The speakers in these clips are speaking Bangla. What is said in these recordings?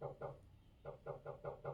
tộc tộc tộc tộc tộc tộc tộc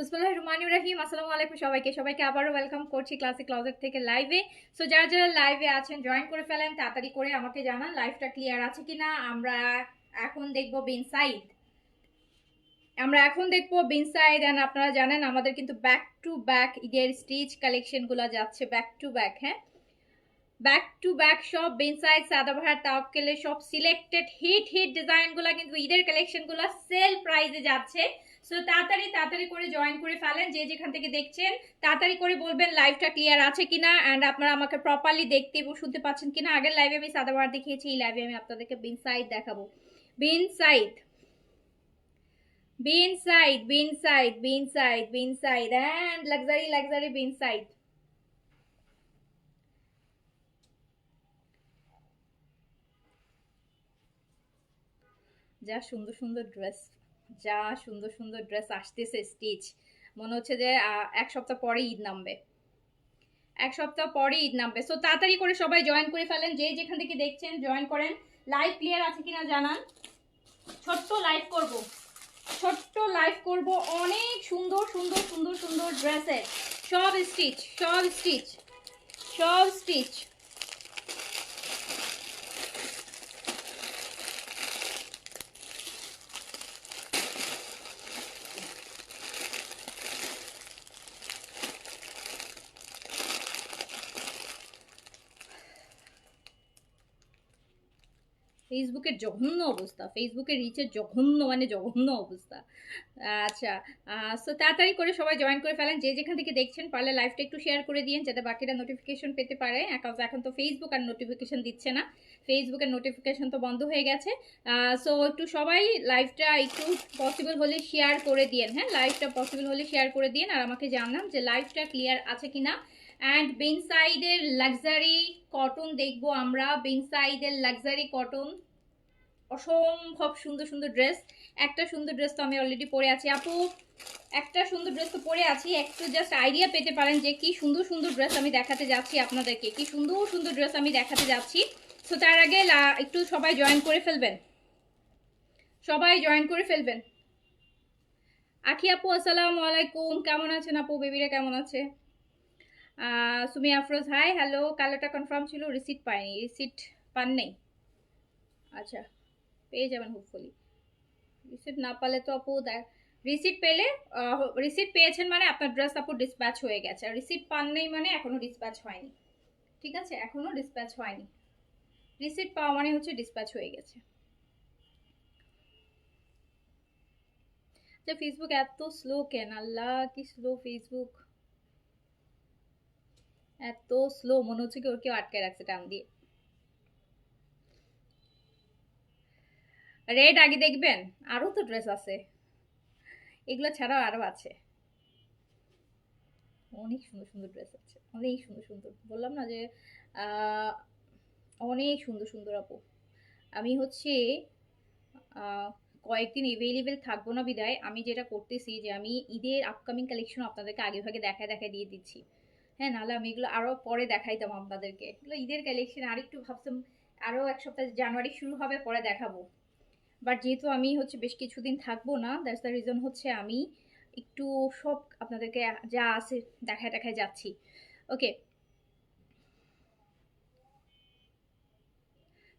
বিসমুল্লাহ রহমান রাহিম। আসসালামু আলাইকুম সবাইকে। সবাইকে আবারও ওয়েলকাম করছি ক্লাসিক ক্লজেট থেকে লাইভে সো যারা যারা লাইভে আছেন জয়েন করে ফেলেন, তাড়াতাড়ি করে আমাকে জানান লাইভটা ক্লিয়ার আছে কিনা। আমরা এখন দেখব বিনসাইড আমরা এখন দেখব বিনসাইড অ্যান্ড আপনারা জানেন আমাদের কিন্তু ব্যাক টু ব্যাক ঈদের স্টিচ কালেকশনগুলো যাচ্ছে ব্যাক টু ব্যাক হ্যাঁ? ব্যাক টু ব্যাক সব বিনসাইড সাদাবাহার তাওকেলে সব সিলেক্টেড হিট হিট ডিজাইনগুলো কিন্তু ঈদের কালেকশনগুলো সেল প্রাইজে যাচ্ছে। সো তাড়াতাড়ি তাড়াতাড়ি করে জয়েন করে ফেলেন, যে যেখান থেকে দেখছেন, তাড়াতাড়ি করে বলবেন লাইভটা ক্লিয়ার আছে কিনা অ্যান্ড আপনারা আমাকে প্রপারলি দেখতে এবং শুনতে পাচ্ছেন কিনা। আগের লাইভে আমি সাদাবার দেখিয়েছি, এই লাইভে আমি আপনাদেরকে বিন সাইড দেখাবো। Bin Saeed Bin Saeed Bin Saeed Bin Saeed Bin Saeed and luxury luxury Bin Saeed যা সুন্দর সুন্দর ড্রেস যা সুন্দর সুন্দর ড্রেস আসতেছে স্টিচ মনে হচ্ছে যে এক সপ্তাহ পরে ঈদ নামবে। এক সপ্তাহ পরে ঈদ নামবে। সো তাড়াতাড়ি করে সবাই জয়েন করে ফেলেন। যে যেখান থেকে দেখছেন জয়েন করেন। লাইভ ক্লিয়ার আছে কিনা জানান। ছোট্ট লাইভ করব। ছোট্ট লাইভ করব অনেক সুন্দর সুন্দর সুন্দর সুন্দর ড্রেসের সব স্টিচ সব স্টিচ সব স্টিচ ফেসবুকের জঘন্য অবস্থা ফেসবুকের রিচের জঘন্য মানে জঘন্য অবস্থা। আচ্ছা সো তাড়াতাড়ি করে সবাই জয়েন করে ফেলেন, যে যেখান থেকে দেখছেন, পারলে লাইভটা একটু শেয়ার করে দিন যাতে বাকিরা নোটিফিকেশন পেতে পারে। এখন তো ফেসবুক আর নোটিফিকেশন দিচ্ছে না। ফেসবুকের নোটিফিকেশন তো বন্ধ হয়ে গেছে। সো একটু সবাই লাইভটা একটু পসিবল হলে শেয়ার করে দিন হ্যাঁ? লাইভটা পসিবল হলে শেয়ার করে দিন আর আমাকে জানান যে লাইভটা ক্লিয়ার আছে কিনা। অ্যান্ড বেন সাইডের লাক্সারি কটন দেখব আমরা। বেন সাইডের লাক্সারি কটন অসম্ভব সুন্দর সুন্দর ড্রেস একটা সুন্দর ড্রেস তো আমি অলরেডি পরে আছি। আপু, একটা সুন্দর ড্রেস তো পরে আছি। একটু জাস্ট আইডিয়া পেতে পারেন যে কি সুন্দর সুন্দর ড্রেস আমি দেখাতে যাচ্ছি আপনাদেরকে। কি সুন্দর সুন্দর ড্রেস আমি দেখাতে যাচ্ছি। সো তার আগে একটু সবাই জয়েন করে ফেলবেন। সবাই জয়েন করে ফেলবেন। আখি আপু, আসসালামু আলাইকুম। কেমন আছেন আপু? বেবিরা কেমন আছে? সুমি আফরোজ হাই হ্যালো কালোটা কনফার্ম ছিল রিসিট পাইনি। রিসিট পান নেই আচ্ছা। পেয়ে যাবেন হোপফুলি রিসিট না পালে তো আপু দেখ রিসিট পেলে রিসিট পেয়েছেন মানে আপনার ড্রেস আপু ডিসপ্যাচ হয়ে গেছে। আর রিসিট পান নেই মানে এখনও ডিসপ্যাচ হয়নি। ঠিক আছে? এখনও ডিসপ্যাচ হয়নি। রিসিট পাওয়া মানে হচ্ছে ডিসপ্যাচ হয়ে গেছে। যে ফেসবুক এত স্লো কেন? আল্লাহ, কি স্লো ফেসবুক এত স্লো মনে হচ্ছে কি ওর কেউ আটকে রাখছে, টান দিয়ে। রেড আগে দেখবেন, আরও তো ড্রেস আছে। এগুলো ছাড়াও আরও আছে। অনেক সুন্দর সুন্দর ড্রেস আছে, অনেক সুন্দর সুন্দর। বললাম না যে অনেক সুন্দর সুন্দর আপু। আমি হচ্ছে কয়েকদিন এভেলেবেল থাকব না বিদায়। আমি যেটা করতেছি যে, আমি ঈদের আপকামিং কালেকশন আপনাদেরকে আগে ভাগে দেখায় দেখায় দিয়ে দিচ্ছি। হ্যাঁ নাহলে আমি এগুলো আরও পরে দেখাইতাম আপনাদেরকে। এগুলো ঈদের কালেকশন আরেকটু ভাবতাম, আরও এক সপ্তাহ জানুয়ারি শুরু হবে, পরে দেখাবো। বাট যেহেতু আমি হচ্ছে বেশ কিছুদিন থাকব না দ্যাটস দ্য রিজন হচ্ছে আমি একটু সব আপনাদেরকে যা আছে দেখায় দেখায় যাচ্ছি। ওকে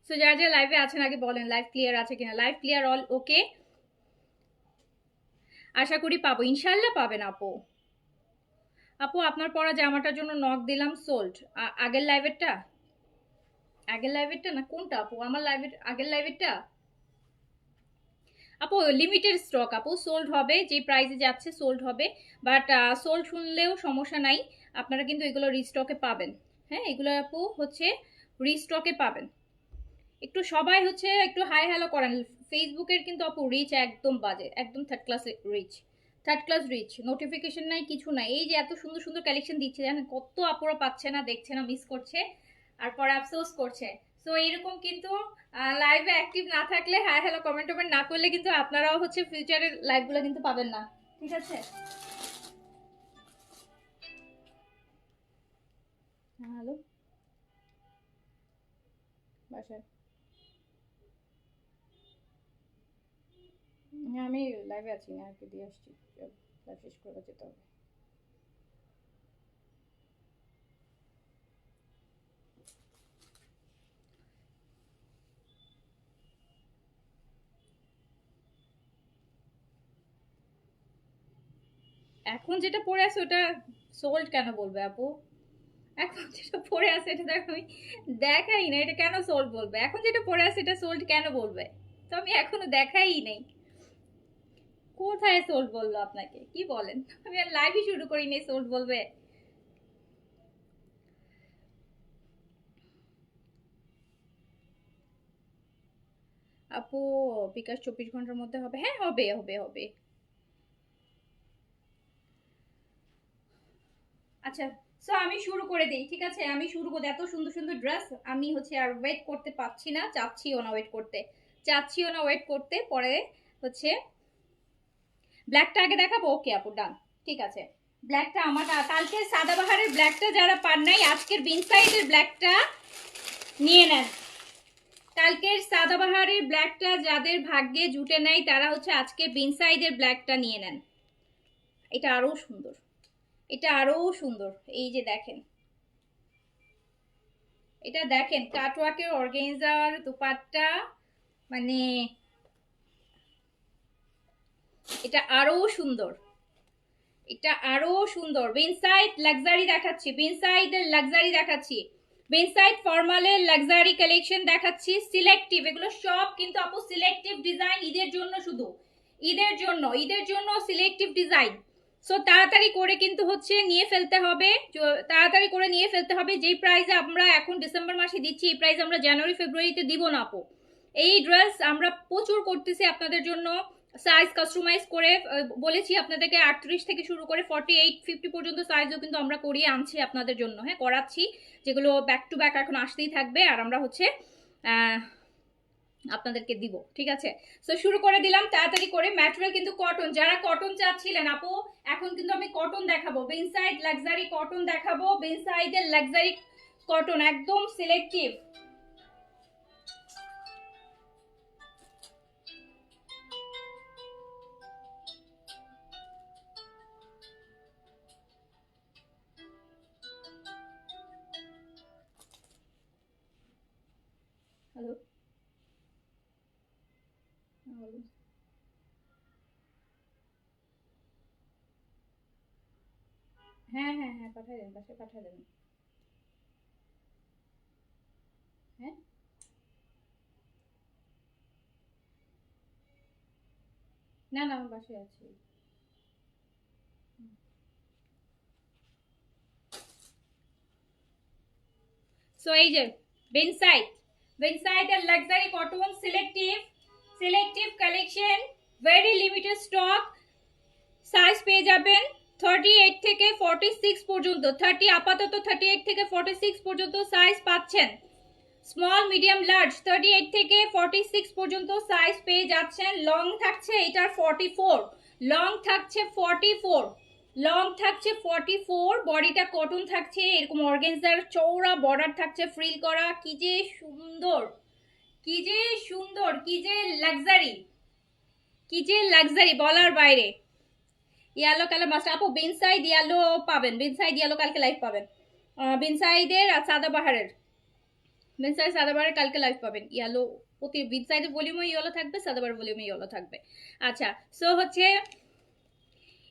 সো যারা যারা লাইভে আছেন, আগে বলেন লাইভ ক্লিয়ার আছে কিনা? লাইভ ক্লিয়ার অল ওকে আশা করি পাবো। ইনশাল্লাহ পাবেন আপু। আপু, আপনার পরা জামাটার জন্য নক দিলাম সোল্ড আগের লাইভেরটা আগের লাইভেরটা না কোনটা আপু? আমার লাইভের আগের লাইভেরটা আপু লিমিটেড স্টক আপু সোল্ড হবে, যে প্রাইসে যাচ্ছে সোল্ড হবে বাট সোল্ড শুনলেও সমস্যা নাই, আপনারা কিন্তু এগুলো রিস্টকে পাবেন। হ্যাঁ এগুলো আপু হচ্ছে রিস্টকে পাবেন। একটু সবাই হচ্ছে একটু হাই হ্যালো করেন। ফেসবুকের কিন্তু আপু রিচ একদম বাজে, একদম third class reach third class reach notification নাই, কিছু নাই। এই যে এত সুন্দর সুন্দর কালেকশন দিচ্ছে, জানেন, কত আপুরা পাচ্ছে না, দেখছে না মিস করছে, আর পরে আফসোস করছে। সো এরকম কিন্তু লাইভে অ্যাক্টিভ না থাকলে হ্যাঁ হ্যালো কমেন্ট টমেন্ট না করলে কিন্তু আপনারাও হচ্ছে ফিউচারের লাইভগুলো কিন্তু পাবেন না। ঠিক আছে? হ্যালো বাসায়। হ্যাঁ আমি লাইভে আছি না, আর কি, দিয়ে আসছি। লাইভ শেষ করে যেতে হবে। এখন যেটা পরে আছে ওটা সোল্ড কেন বলবে আপু? এখন যেটা পরে আছে এটা দেখো, আমি দেখাই না এটা কেন সোল্ড বলবে? এখন যেটা পরে আছে এটা সোল্ড কেন বলবে? তো আমি এখনও দেখাই নাই। কোথায় সোল্ড বলল আপনাকে? কি বলেন? আমি আর লাইভই শুরু করি করিনি সোল্ড বলবে। আপু, বিকাশ চব্বিশ ঘণ্টার মধ্যে হবে? হ্যাঁ হবে হবে হবে। আচ্ছা সো আমি শুরু করে দিই, ঠিক আছে? আমি শুরু করে এত সুন্দর সুন্দর ড্রেস আমি হচ্ছে আর ওয়েট করতে পারছি না, চাচ্ছিও না ওয়েট করতে। চাচ্ছিও না ওয়েট করতে, পরে হচ্ছে ব্ল্যাকটা আগে দেখাবো ওকে আপু ডান ঠিক আছে। ব্ল্যাকটা আমার কালকে সাদাবাহারের ব্ল্যাকটা যারা পান নাই, আজকের বিন বিনসাইডের ব্ল্যাকটা নিয়ে নেন। কালকের সাদাবাহারের ব্ল্যাকটা যাদের ভাগ্যে জুটে নেই, তারা হচ্ছে আজকে বিন বিনসাইডের ব্ল্যাকটা নিয়ে নেন। এটা আরও সুন্দর। এটা আরও সুন্দর, এই যে দেখেন। এটা দেখেন, কাটওয়ার্কের অর্গেনজার দুপাট্টা মানে এটা আরও সুন্দর। এটা আরও সুন্দর। বেনসাইড লাক্সারি দেখাচ্ছি বেনসাইডের লাক্সারি দেখাচ্ছি। বেনসাইড ফর্মালের লাক্সারি কালেকশন দেখাচ্ছি সিলেক্টিভ এগুলো সব কিন্তু আপু সিলেক্টিভ ডিজাইন ঈদের জন্য শুধু। ঈদের জন্য ঈদের জন্য সিলেক্টিভ ডিজাইন সো তাড়াতাড়ি করে কিন্তু হচ্ছে নিয়ে ফেলতে হবে। তাড়াতাড়ি করে নিয়ে ফেলতে হবে। যেই প্রাইসে আমরা এখন ডিসেম্বর মাসে দিচ্ছি, এই প্রাইস আমরা জানুয়ারি ফেব্রুয়ারিতে দিব না আপু। এই ড্রেস আমরা প্রচুর করতেছি আপনাদের জন্য। সাইজ কাস্টমাইজ করে বলেছি আপনাদেরকে আটত্রিশ থেকে শুরু করে ফর্টি এইট ফিফটি পর্যন্ত সাইজও কিন্তু আমরা করিয়ে আনছি আপনাদের জন্য। হ্যাঁ করাচ্ছি। যেগুলো ব্যাক টু ব্যাক এখন আসতেই থাকবে। আর আমরা হচ্ছে আপনাদেরকে দিব, ঠিক আছে? সো শুরু করে দিলাম, তাড়াতাড়ি করে। ম্যাটেরিয়াল কিন্তু কটন যারা কটন চাচ্ছিলেন, আপু, এখন কিন্তু আমি কটন দেখাবো। বেনসাইড লাক্সারি কটন দেখাবো। বেনসাইডের লাক্সারি কটন একদম সিলেক্টিভ হ্যাঁ হ্যাঁ হ্যাঁ পাঠাই দেন, বাসায় পাঠাই দেন। হ্যাঁ? না না আমার বাসায় আছে। সো এই যে বেনসাইড বেনসাইড এর luxury cotton selective selective collection very limited stock size পেয়ে যাবেন থার্টি এইট থেকে ফর্টি সিক্স পর্যন্ত থার্টি আপাতত থার্টি এইট থেকে ফর্টি সিক্স পর্যন্ত সাইজ পাচ্ছেন। Small medium large thirty eight থেকে ফর্টি সিক্স পর্যন্ত সাইজ পেয়ে যাচ্ছেন। লং থাকছে এটার ফর্টি ফোর লং থাকছে ফর্টি ফোর লং থাকছে ফর্টি ফোর বডিটা কটন থাকছে, এরকম অর্গেন্সার চৌড়া বর্ডার থাকছে ফ্রিল করা। কি যে সুন্দর। কি যে সুন্দর, কি যে লাক্সারি কি যে লাক্সারি বলার বাইরে। ইয়েলো কালার মাস্টার আপু বিনসাইড ইয়েলো পাবেন। বিনসাইড ইয়েলো কালকে লাইভ পাবেন। বিনসাইডের আর সাদাবাহারের বিনসাইড সাদাবাহারের কালকে লাইভ পাবেন। ইয়েলো প্রতি বিনসাইডের ভলিউমে ইয়েলো থাকবে সাদাবার ভলিউমে ইয়েলো থাকবে। আচ্ছা সো হচ্ছে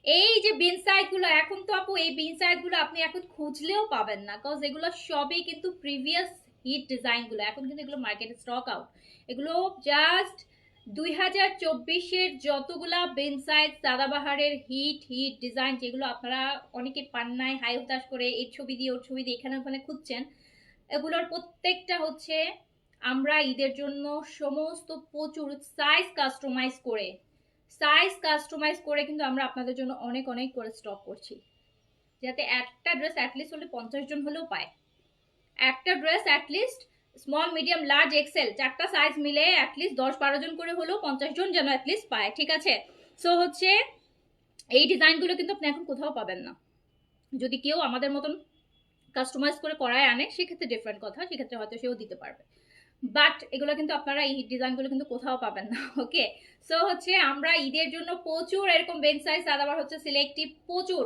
এই যে বিন বিনসাইডগুলো এখন তো আপু এই বিন বিনসাইডগুলো আপনি এখন খুঁজলেও পাবেন না। কজ এগুলো সবই কিন্তু প্রিভিয়াস হিট ডিজাইনগুলো এখন কিন্তু এগুলো মার্কেটে স্টক আউট এগুলো জাস্ট দুই হাজার চব্বিশের যতগুলা বেনসাইড সাদাবাহারের হিট হিট ডিজাইন যেগুলো আপনারা অনেকে পান নাই হাই হতাশ করে এই ছবি দিয়ে, ওর ছবি দিয়ে এখানে ওখানে খুঁজছেন, এগুলোর প্রত্যেকটা হচ্ছে আমরা ঈদের জন্য সমস্ত প্রচুর সাইজ কাস্টমাইজ করে সাইজ কাস্টমাইজ করে কিন্তু আমরা আপনাদের জন্য অনেক অনেক করে স্টক করছি। যাতে একটা ড্রেস অ্যাটলিস্ট হলে পঞ্চাশ জন হলেও পায়। একটা dress at least small medium large XL চারটা সাইজ মিলে অ্যাটলিস্ট দশ বারো জন করে হলেও পঞ্চাশ জন যেন অ্যাটলিস্ট পায়, ঠিক আছে? সো হচ্ছে এই ডিজাইনগুলো কিন্তু আপনি এখন কোথাও পাবেন না। যদি কেউ আমাদের মতন কাস্টমাইজ করে করায় আনে, সেক্ষেত্রে ডিফারেন্ট কথা, সেক্ষেত্রে হয়তো সেও দিতে পারবে। বাট এগুলো কিন্তু আপনারা এই ডিজাইনগুলো কিন্তু কোথাও পাবেন না ওকে সো হচ্ছে আমরা ঈদের জন্য প্রচুর এরকম বেন সাইজ আবার হচ্ছে সিলেক্টিভ প্রচুর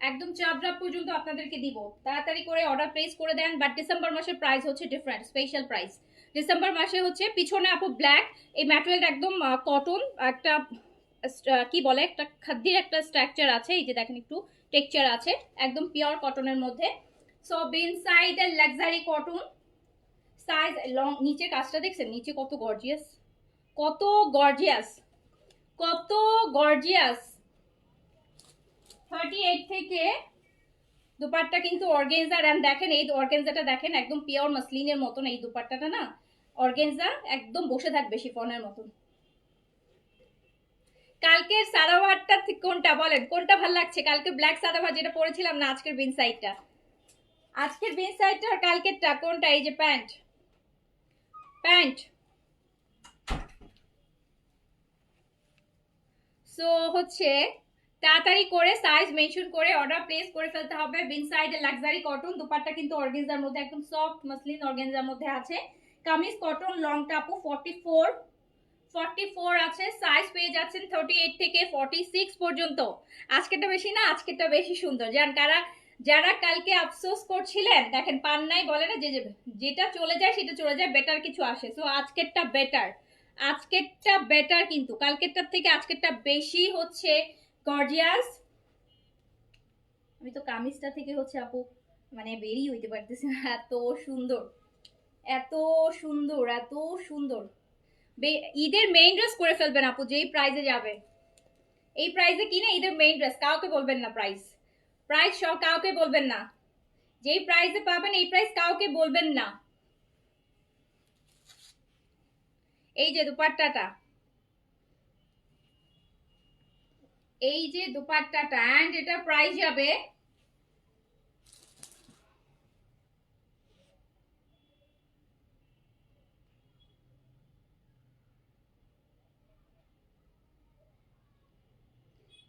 একদম চাবড়া পর্যন্ত আপনাদেরকে দিব। তাড়াতাড়ি করে অর্ডার প্লেস করে দেন বাট ডিসেম্বর মাসের প্রাইস হচ্ছে ডিফারেন্ট স্পেশাল প্রাইস ডিসেম্বর মাসে হচ্ছে পিছনে আপু ব্ল্যাক এই ম্যাটেরিয়ালটা একদম কটন একটা কি বলে, একটা খাদ্যের একটা স্ট্রাকচার আছে, এই যে দেখেন একটু টেক্সচার আছে, একদম পিওর কটনের মধ্যে। সো বিন সাইড এর লাক্সারি কটন সাইজ লং নিচে কাজটা দেখছেন? নিচে কত গর্জিয়াস কত গর্জিয়াস কত গর্জিয়াস থার্টি এইট থেকে দুপাট্টা কিন্তু অর্গেনজার অ্যান্ড দেখেন, এই অর্গেনজাটা দেখেন, একদম পিওর মাসলিনের মতন এই দুপাট্টাটা না? অর্গেনজা একদম বসে থাকবে শিফনের মতন। কালকের সাদাভারটা কোনটা বলেন? কোনটা ভালো লাগছে? কালকে ব্ল্যাক সাদাভার যেটা পরেছিলাম না, আজকের বিন সাইডটা আজকের বিন সাইডটা আর কালকেরটা কোনটা? এই যে প্যান্ট। প্যান্ট। সো হচ্ছে তাড়াতাড়ি করে সাইজ মেনশন করে অর্ডার প্লেস করে ফেলতে হবে। বিন সাইডের লাক্সারি কটন দুপাট্টা কিন্তু অর্গেনজার মধ্যে একদম সফট মাসলিন অর্গেনজার মধ্যে আছে। কামিজ কটন লং টাপু ফর্টি ফোর ফর্টি ফোর আছে। সাইজ পেয়ে যাচ্ছেন থার্টি এইট থেকে ফর্টি সিক্স পর্যন্ত। আজকেরটা বেশি না, আজকেরটা বেশি সুন্দর। যান, কারা, যারা কালকে আফসোস করছিলেন, দেখেন পান নাই বলে না, যে- যেটা চলে যায়, সেটা চলে যায় বেটার কিছু আসে। সো আজকেরটা বেটার আজকেরটা বেটার কিন্তু। কালকেরটার থেকে আজকেরটা বেশি হচ্ছে। গর্জিয়াস আমি তো কামিজটা থেকে হচ্ছে আপু মানে বেরিয়ে হইতে পারতেছি না। এত সুন্দর এত সুন্দর এত সুন্দর। ঈদের মেইন ড্রেস করে ফেলবেন আপু, যেই প্রাইজে যাবে। এই প্রাইজে কিনে ঈদের মেইন ড্রেস কাউকে বলবেন না প্রাইস প্রাইস সব কাউকে বলবেন না। যেই প্রাইসে পাবেন, এই প্রাইস কাউকে বলবেন না। এই যে দুপাট্টাটা। এই যে দুপাট্টাটা অ্যান্ড এটা প্রাইস যাবে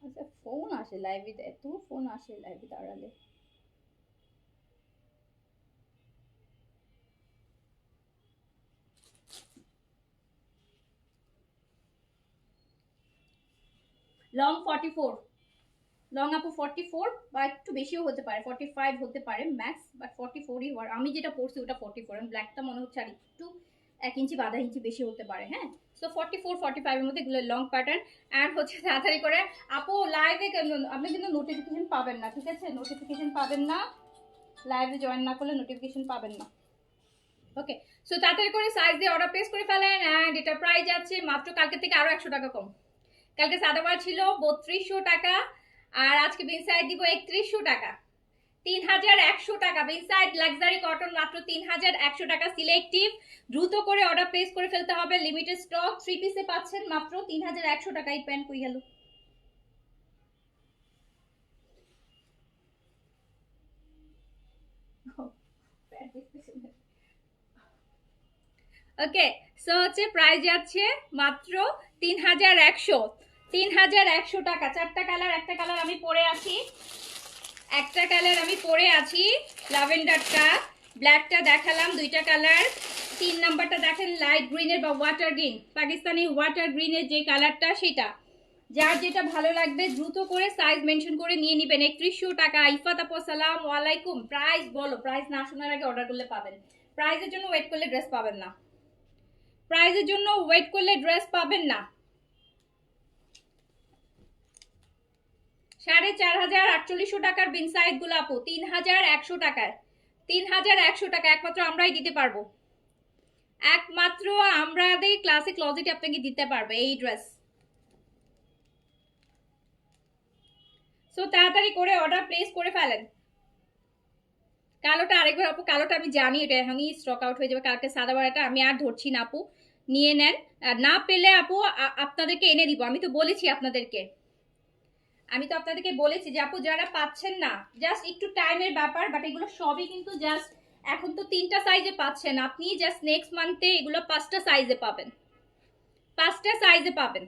আচ্ছা ফোন আসে লাইভে এত ফোন আসে লাইভে দাঁড়ালে। লং ফর্টি ফোর লং আপু ফর্টি ফোর বা একটু বেশিও হতে পারে ফর্টি ফাইভ হতে পারে ম্যাক্স বাট ফর্টি ফোরই হওয়ার আমি যেটা পড়ছি ওটা ফর্টি ফোর আমি ব্ল্যাকটা মনে হচ্ছে আর একটু এক ইঞ্চি বা আধা ইঞ্চি বেশি হতে পারে হ্যাঁ? সো ফর্টি ফোর ফর্টি ফাইভের মধ্যে এগুলো লং প্যাটার্ন অ্যান্ড হচ্ছে তাড়াতাড়ি করে আপু লাইভে আপনি কিন্তু নোটিফিকেশন পাবেন না, ঠিক আছে? নোটিফিকেশন পাবেন না লাইভে জয়েন না করলে নোটিফিকেশন পাবেন না। ওকে সো তাড়াতাড়ি করে সাইজ দিয়ে অর্ডার প্লেস করে ফেলেন অ্যান্ড এটা প্রাইস যাচ্ছে মাত্র কালকে থেকে আরও একশো টাকা কম। কালকে সাদাবার ছিল বত্রিশশো টাকা, আর আজকে বিনসাইড দিব একত্রিশশো টাকা। তিন হাজার একশো টাকা বিনসাইড লাক্সারি কটন মাত্র তিন হাজার একশো টাকা সিলেক্টিভ। দ্রুত করে অর্ডার প্লেস করে ফেলতে হবে লিমিটেড স্টক থ্রি পিসে পাচ্ছেন মাত্র তিন হাজার একশো টাকায় প্যান্ট কই গেল ওকে সো হচ্ছে প্রাইস যাচ্ছে মাত্র তিন হাজার একশো। তিন হাজার একশো টাকা। চারটা কালার, একটা কালার আমি পরে আছি। একটা কালার আমি পরে আছি ল্যাভেন্ডারটা ব্ল্যাকটা দেখালাম, দুইটা কালার। তিন নাম্বারটা দেখেন, লাইট গ্রিনের বা ওয়াটার গ্রিন। পাকিস্তানি ওয়াটার গ্রিনের যে কালারটা, সেটা। যার যেটা ভালো লাগবে, দ্রুত করে সাইজ মেনশন করে নিয়ে নেবেন। একত্রিশশো টাকা। ইফাত সালাম ওয়ালাইকুম প্রাইস বলো প্রাইস না শোনার আগে অর্ডার করলে পাবেন। প্রাইসের জন্য ওয়েট করলে ড্রেস পাবেন না। প্রাইজের জন্য ওয়েট করলে ড্রেস পাবেন না। সাড়ে চার হাজার আটচল্লিশশো টাকার বিনসাইডগুলো আপু তিন হাজার একশো টাকায়। তিন হাজার একশো টাকা একমাত্র আমরাই দিতে পারব। একমাত্র আমাদের ক্লাসিক ক্লজেটে আপনাকে দিতে পারবে এই ড্রেস সো তাড়াতাড়ি করে অর্ডার প্লেস করে ফেলেন। কালোটা আরেকবার আপু, কালোটা আমি জানি, এটা এখনই স্টক আউট হয়ে যাবে। কালকে সাদা বাড়াটা আমি আর ধরছি না আপু। নিয়ে নেন। না পেলে আপু আপনাদেরকে এনে দিব। আমি তো বলেছি আপনাদেরকে। আমি তো আপনাদেরকে বলেছি যে আপু, যারা পাচ্ছেন না জাস্ট একটু টাইমের ব্যাপার বাট এগুলো সবই কিন্তু জাস্ট এখন তো তিনটা সাইজে পাচ্ছেন। আপনি জাস্ট নেক্সট মান্থে এগুলো পাঁচটা সাইজে পাবেন। পাঁচটা সাইজে পাবেন।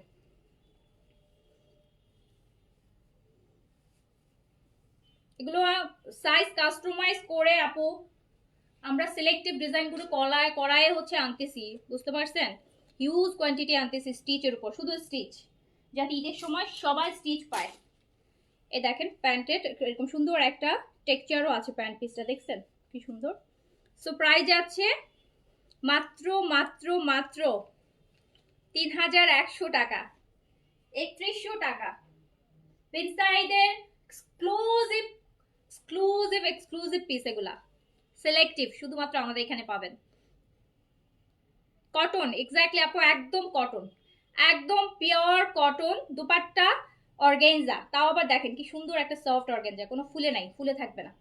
এগুলো সাইজ কাস্টমাইজ করে আপু, আমরা সিলেক্টিভ ডিজাইনগুলো কলায়, করায় হচ্ছে আনতেছি, বুঝতে পারছেন? হিউজ কোয়ান্টিটি আনতেছি স্টিচের উপর, শুধু স্টিচ যাতে ঈদের সময় সবাই স্টিচ পায়। এ দেখেন প্যান্টের এরকম সুন্দর একটা টেক্সচারও আছে প্যান্ট পিসটা, দেখছেন? কি সুন্দর? সো প্রাইস আছে মাত্র মাত্র মাত্র তিন হাজার একশো টাকা। একত্রিশশো টাকা। ইনসাইডের এক্সক্লুসিভ এক্সক্লুসিভ এক্সক্লুসিভ পিস এগুলা। সিলেক্টিভ শুধুমাত্র আমাদের এখানে পাবেন। কটন এক্স্যাক্টলি আপু, একদম কটন একদম পিওর কটন দুপাট্টা অর্গেনজা তাও আবার দেখেন কি সুন্দর একটা সফট অর্গেনজা কোনো ফুলে নাই, ফুলে থাকবে না।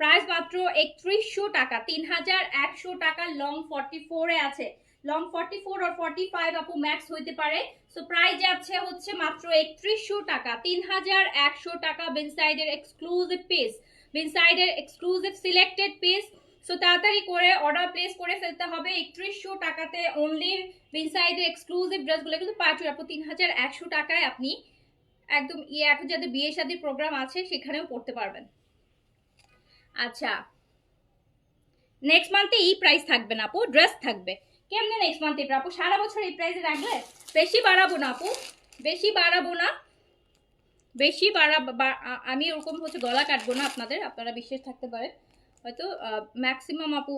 প্রাইস মাত্র একত্রিশশো টাকা, তিন হাজার একশো টাকা লং ফর্টি ফোরে আছে। লং ফর্টি ফোর আর ফর্টি ফাইভ আপু ম্যাক্স হইতে পারে। সো প্রাইস যাচ্ছে হচ্ছে মাত্র একত্রিশশো টাকা, তিন হাজার একশো টাকা বেনসাইডের এক্সক্লুসিভ পিস বেনসাইডের এক্সক্লুসিভ সিলেক্টেড পিস সো তাড়াতাড়ি করে অর্ডার প্লেস করে ফেলতে হবে। একত্রিশশো টাকাতে অনলি বিনসাইডের এক্সক্লুসিভ ড্রেসগুলো কিন্তু পাঁচ আপু তিন হাজার একশো টাকায় আপনি একদম ইয়ে এখন যাদের বিয়ে শাদির প্রোগ্রাম আছে, সেখানেও পড়তে পারবেন। আচ্ছা নেক্সট মান্থে এই প্রাইস থাকবে না আপু ড্রেস থাকবে। কেমনে নেক্সট মান্থ মান্থে আপু? সারা বছর এই প্রাইসে রাখলে বেশি বাড়াবো না আপু, বেশি বাড়াবো না। বেশি বাড়া আমি ওরকম হচ্ছে গলা কাটবো না আপনাদের, আপনারা বিশ্বাস থাকতে পারেন। হয়তো ম্যাক্সিমাম আপু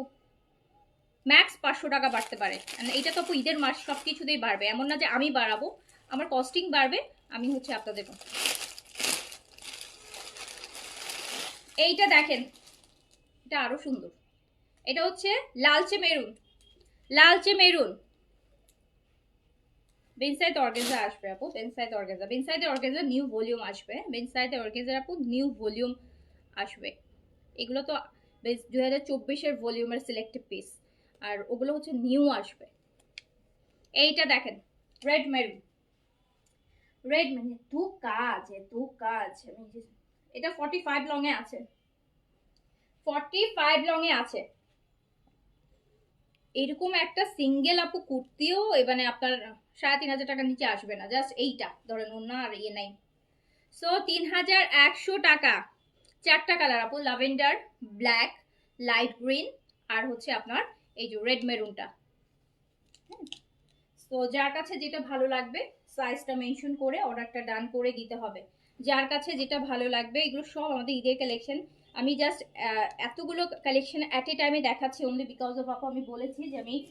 ম্যাক্স পাঁচশো টাকা বাড়তে পারে। And এইটা তো আপু ঈদের মাস সব কিছুতেই বাড়বে। এমন না যে আমি বাড়াবো, আমার কস্টিং বাড়বে আমি হচ্ছে আপনাদের এইটা দেখেন, এটা আরও সুন্দর। এটা হচ্ছে লালচে মেরুন। লালচে মেরুন। বেনসাইড অর্গেজা আসবে আপু বেনসাইড অর্গেজা বেনসাইড অর্গেজা নিউ ভলিউম আসবে বেনসাইড অর্গেজার আপু নিউ ভলিউম আসবে। এগুলো তো দু হাজার চব্বিশের ভলিউমের সিলেক্টেড পিস আর ওগুলো হচ্ছে নিউ আসবে। এইটা দেখেন রেড মেরুন রেড মানে দু কাজ দু কাজ এটা ফর্টি ফাইভ লংয়ে আছে। ফর্টি ফাইভ লংয়ে আছে। এরকম একটা সিঙ্গেল আপু কুর্তিও মানে আপনার সাড়ে তিন হাজার টাকার নিচে আসবে না জাস্ট এইটা, ধরেন অন্য আর ইয়ে নাই। সো তিন হাজার একশো টাকা, চারটা কালার আপু লাভেন্ডার ব্ল্যাক লাইট গ্রিন আর হচ্ছে আপনার এই যে রেড মেরুনটা তো যার কাছে যেটা ভালো লাগবে সাইজটা মেনশন করে অর্ডারটা ডান করে দিতে হবে। যার কাছে যেটা ভালো লাগবে, এগুলো সব আমাদের ঈদের কালেকশন আমি জাস্ট এতগুলো কালেকশন অ্যাট এ টাইমে দেখাচ্ছি অনলি বিকজ অফ আপু আমি বলেছি যে আমি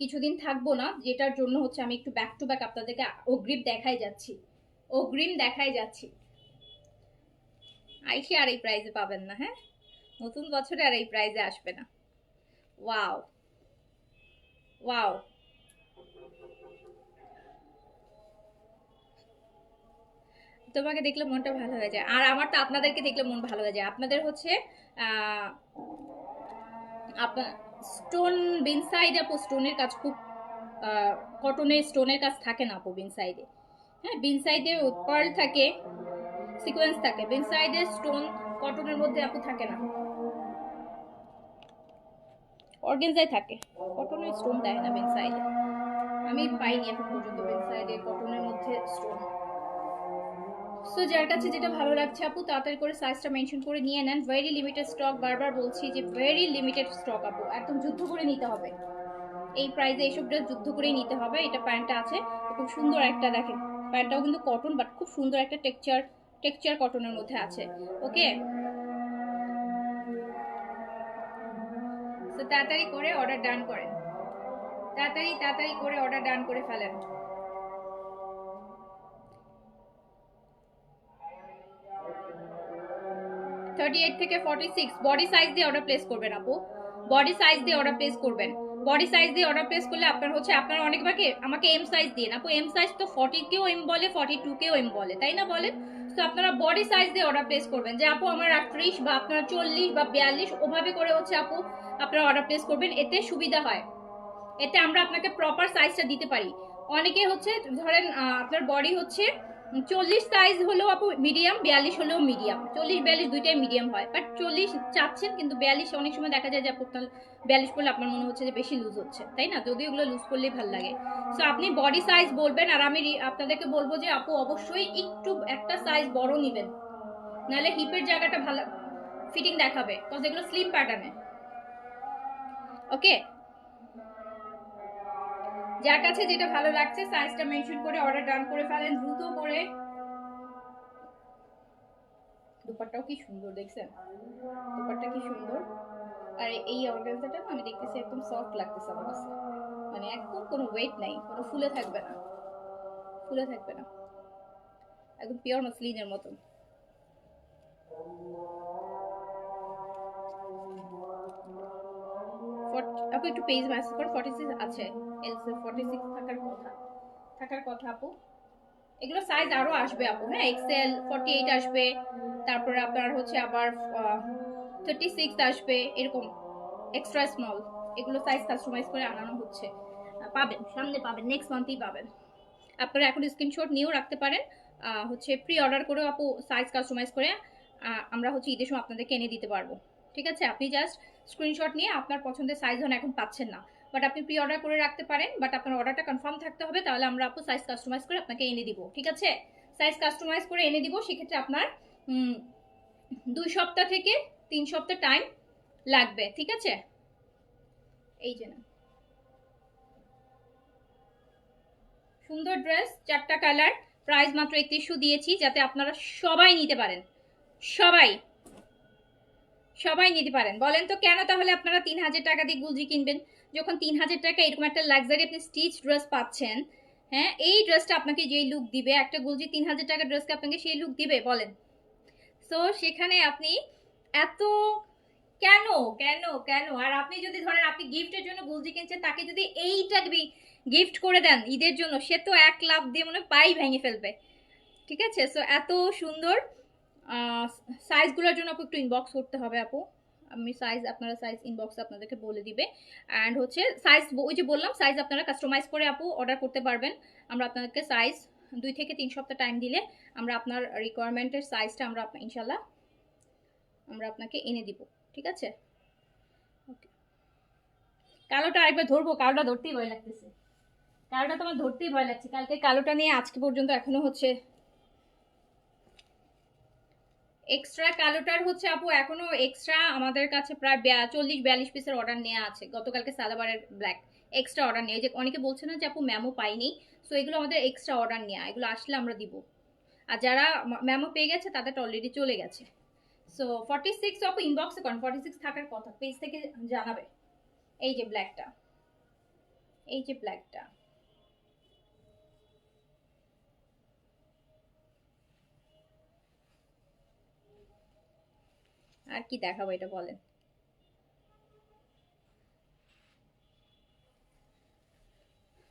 কিছুদিন থাকব না, যেটার জন্য হচ্ছে আমি একটু ব্যাক টু ব্যাক আপনাদেরকে অগ্রিম দেখাই যাচ্ছি। অগ্রিম দেখাই যাচ্ছি। আইসে আর এই প্রাইজে পাবেন না হ্যাঁ? নতুন বছরে আর এই প্রাইজে আসবে না। ওয়াও ওয়াও তোমাকে দেখলে মনটা ভালো হয়ে যায়। আর আমার তো আপনাদেরকে দেখলে মন ভালো হয়ে যায়। আপনাদের হচ্ছে স্টোন বিন সাইডে আপু স্টোনের কাজ খুব কটনের স্টোনের কাজ থাকে না আপু বিন সাইডে হ্যাঁ বিন সাইডে পার্ল থাকে সিকোয়েন্স থাকে। বিন সাইডে স্টোন কটনের মধ্যে আপু থাকে না। অর্গেনজাই থাকে। কটনের স্টোন দেয় না বিন সাইডে আমি পাইনি এখন পর্যন্ত বিন সাইডে কটনের মধ্যে স্টোন সো যার কাছে যেটা ভালো লাগছে আপু, তাড়াতাড়ি করে সাইজটা মেনশন করে নিয়ে নেন। ভেরি লিমিটেড স্টক বারবার বলছি যে ভেরি লিমিটেড স্টক আপু। একদম যুদ্ধ করে নিতে হবে। এই প্রাইসে এইসব ড্রেস যুদ্ধ করেই নিতে হবে। এটা প্যান্টটা আছে, খুব সুন্দর একটা দেখেন। প্যান্টটাও কিন্তু কটন বাট খুব সুন্দর একটা টেক্সচার টেক্সচার কটনের মধ্যে আছে। ওকে তাড়াতাড়ি করে অর্ডার ডান করেন। তাড়াতাড়ি তাড়াতাড়ি করে অর্ডার ডান করে ফেলেন। থার্টি এইট থেকে ফর্টি সিক্স বডি সাইজ দিয়ে অর্ডার প্লেস করবেন আপু। বডি সাইজ দিয়ে অর্ডার প্লেস করবেন। বডি সাইজ দিয়ে অর্ডার প্লেস করলে আপনার হচ্ছে, আপনার অনেকবারকে আমাকে এম সাইজ দিয়ে আপু এম সাইজ তো ফর্টি কেও এম বলে ফর্টি টু কেও এম বলে, তাই না বলেন? তো আপনারা বডি সাইজ দিয়ে অর্ডার প্লেস করবেন। যে আপু, আমার আটত্রিশ বা আপনারা চল্লিশ বা বিয়াল্লিশ, ওভাবে করে হচ্ছে আপু, আপনারা অর্ডার প্লেস করবেন। এতে সুবিধা হয়। এতে আমরা আপনাকে প্রপার সাইজটা দিতে পারি। অনেকে হচ্ছে, ধরেন আপনার বডি হচ্ছে চল্লিশ সাইজ হলেও আপু মিডিয়াম বিয়াল্লিশ হলেও মিডিয়াম চল্লিশ, বিয়াল্লিশ দুইটাই মিডিয়াম হয়। বাট চল্লিশ চাচ্ছেন কিন্তু বিয়াল্লিশ অনেক সময় দেখা যায় যে আপু আপনার বিয়াল্লিশ করলে আপনার মনে হচ্ছে যে বেশি লুজ হচ্ছে, তাই না? যদি ওগুলো লুজ করলেই ভালো লাগে। সো আপনি বডি সাইজ বলবেন, আর আমি আপনাদেরকে বলব যে আপু অবশ্যই একটু একটা সাইজ বড় নেবেন। নাহলে হিপের জায়গাটা ভালো ফিটিং দেখাবে। বিকজ এগুলো স্লিম প্যাটার্নে ওকে যার কাছে যেটা ভালো লাগছে সাইজটা মেনশন করে অর্ডার ডান করে ফেলেন, দ্রুত করে। দুপাট্টাও কি সুন্দর, দেখছেন? দুপাট্টা কি সুন্দর। আর এই অর্গানজাটা আমি দেখতেছি একদম সফট লাগতেছে আমার কাছে। মানে একদম কোনো ওয়েট নাই কোনো ফুলে থাকবে না। ফুলে থাকবে না। একদম পিওর মাসলিনের মতন। আপু, একটু পেজ ম্যাসেজ করে ফর্টি সিক্স আছে। এলসে ফর্টি সিক্স থাকার কথা। থাকার কথা, আপু। এগুলো সাইজ আরও আসবে, আপু। হ্যাঁ এক্সেল ফর্টি এইট আসবে। তারপরে আপনার হচ্ছে আবার থার্টি সিক্স আসবে, এরকম এক্সট্রা স্মল এগুলো সাইজ কাস্টমাইজ করে আনানো হচ্ছে। পাবেন, সামনে পাবেন নেক্সট মান্থেই পাবেন। আপনারা এখন স্ক্রিনশট নিয়েও রাখতে পারেন। হচ্ছে প্রি অর্ডার করেও, আপু সাইজ কাস্টমাইজ করে আমরা হচ্ছে ঈদের সময় আপনাদেরকে এনে দিতে পারব। ঠিক আছে? আপনি জাস্ট স্ক্রিনশট নিয়ে আপনার পছন্দের সাইজ হন এখন পাচ্ছেন না। বাট আপনি প্রি অর্ডার করে রাখতে পারেন বাট আপনার অর্ডারটা কনফার্ম থাকতে হবে, তাহলে আমরা আপু সাইজ কাস্টমাইজ করে আপনাকে এনে দিব, ঠিক আছে? সাইজ কাস্টমাইজ করে এনে দিব, সেক্ষেত্রে আপনার দুই সপ্তাহ থেকে তিন সপ্তাহ টাইম লাগবে, ঠিক আছে? এই যে সুন্দর ড্রেস চারটা কালার প্রাইস মাত্র একত্রিশশো দিয়েছি, যাতে আপনারা সবাই নিতে পারেন। সবাই। সবাই নিতে পারেন। বলেন তো কেন তাহলে আপনারা তিন হাজার টাকা দিয়ে গুলজি কিনবেন? যখন তিন হাজার টাকা এরকম একটা লাক্সারি আপনি স্টিচ ড্রেস পাচ্ছেন হ্যাঁ এই ড্রেসটা আপনাকে যেই লুক দিবে, একটা গুলজি তিন হাজার টাকা ড্রেসকে আপনাকে সেই লুক দিবে, বলেন। সো সেখানে আপনি এত কেন কেন কেন? আর আপনি যদি ধরেন আপনি গিফটের জন্য গুলজি কিনছেন, তাকে যদি এইটা গিফট করে দেন ঈদের জন্য, সে তো এক লাভ দিয়ে মনে পাই ভেঙে ফেলবে। ঠিক আছে? সো এত সুন্দর সাইজগুলোর জন্য আপু একটু ইনবক্স করতে হবে আপু। আমি সাইজ আপনারা সাইজ ইনবক্স আপনাদেরকে বলে দিবে। অ্যান্ড হচ্ছে সাইজ ওই যে বললাম সাইজ আপনারা কাস্টমাইজ করে আপু অর্ডার করতে পারবেন। আমরা আপনাদেরকে সাইজ দুই থেকে তিন সপ্তাহ টাইম দিলে আমরা আপনার রিকোয়ারমেন্টের সাইজটা আমরা ইনশাল্লাহ আমরা আপনাকে এনে দিব। ঠিক আছে? ওকে কালোটা আরেকবার ধরবো, কালোটা ধরতেই ভয় লাগতেছে। কালোটা তোমার ধরতেই ভয় লাগছে। কালকে কালোটা নিয়ে আজকে পর্যন্ত এখনও হচ্ছে এক্সট্রা কালোটার হচ্ছে আপু, এখনও এক্সট্রা আমাদের কাছে প্রায় চল্লিশ বিয়াল্লিশ পিসের অর্ডার নেওয়া আছে। গতকালকে সালাবারের ব্ল্যাক এক্সট্রা অর্ডার নেই যে অনেকে বলছে না যে আপু ম্যামও পাইনি সো এগুলো আমাদের এক্সট্রা অর্ডার নেওয়া এগুলো আসলে আমরা দিব। আর যারা ম্যামও পেয়ে গেছে তাদেরটা অলরেডি চলে গেছে। সো ফর্টি সিক্স আপু ইনবক্সে করেন ফর্টি সিক্স থাকার কথা। পেজ থেকে জানাবে। এই যে ব্ল্যাকটা এই যে ব্ল্যাকটা আর কি দেখাবো এটা বলেন।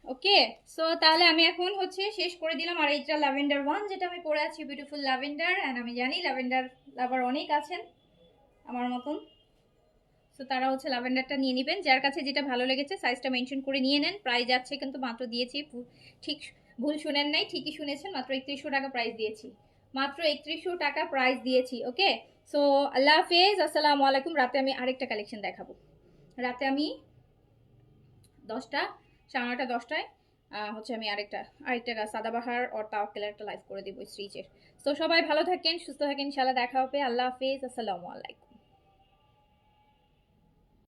ওকে সো তাহলে আমি এখন হচ্ছে শেষ করে দিলাম আর এইটা ল্যাভেন্ডার ওয়ান যেটা আমি পরে আছি বিউটিফুল ল্যাভেন্ডার অ্যান্ড আমি জানি ল্যাভেন্ডার লাভার অনেক আছেন আমার মতন। সো তারা হচ্ছে ল্যাভেন্ডারটা নিয়ে নেবেন, যার কাছে যেটা ভালো লেগেছে সাইজটা মেনশন করে নিয়ে নেন প্রাইস যাচ্ছে কিন্তু মাত্র দিয়েছি ঠিক ভুল শুনেন নাই, ঠিকই শুনেছেন, মাত্র একত্রিশশো টাকা প্রাইস দিয়েছি। মাত্র একত্রিশশো টাকা প্রাইস দিয়েছি ওকে সো আল্লাহ হাফেজ, আসসালামু আলাইকুম। রাতে আমি আরেকটা কালেকশন দেখাবো। রাতে আমি দশটা, সাড়ে নটা দশটায় হচ্ছে আমি আরেকটা আরেকটা সাদাবাহার ওর তাওয়াক্কেলের একটা লাইভ করে দিব স্ট্রিচের সো সবাই ভালো থাকেন, সুস্থ থাকেন ইনশাল্লাহ দেখা হবে। আল্লাহ হাফেজ, আসসালামু আলাইকুম।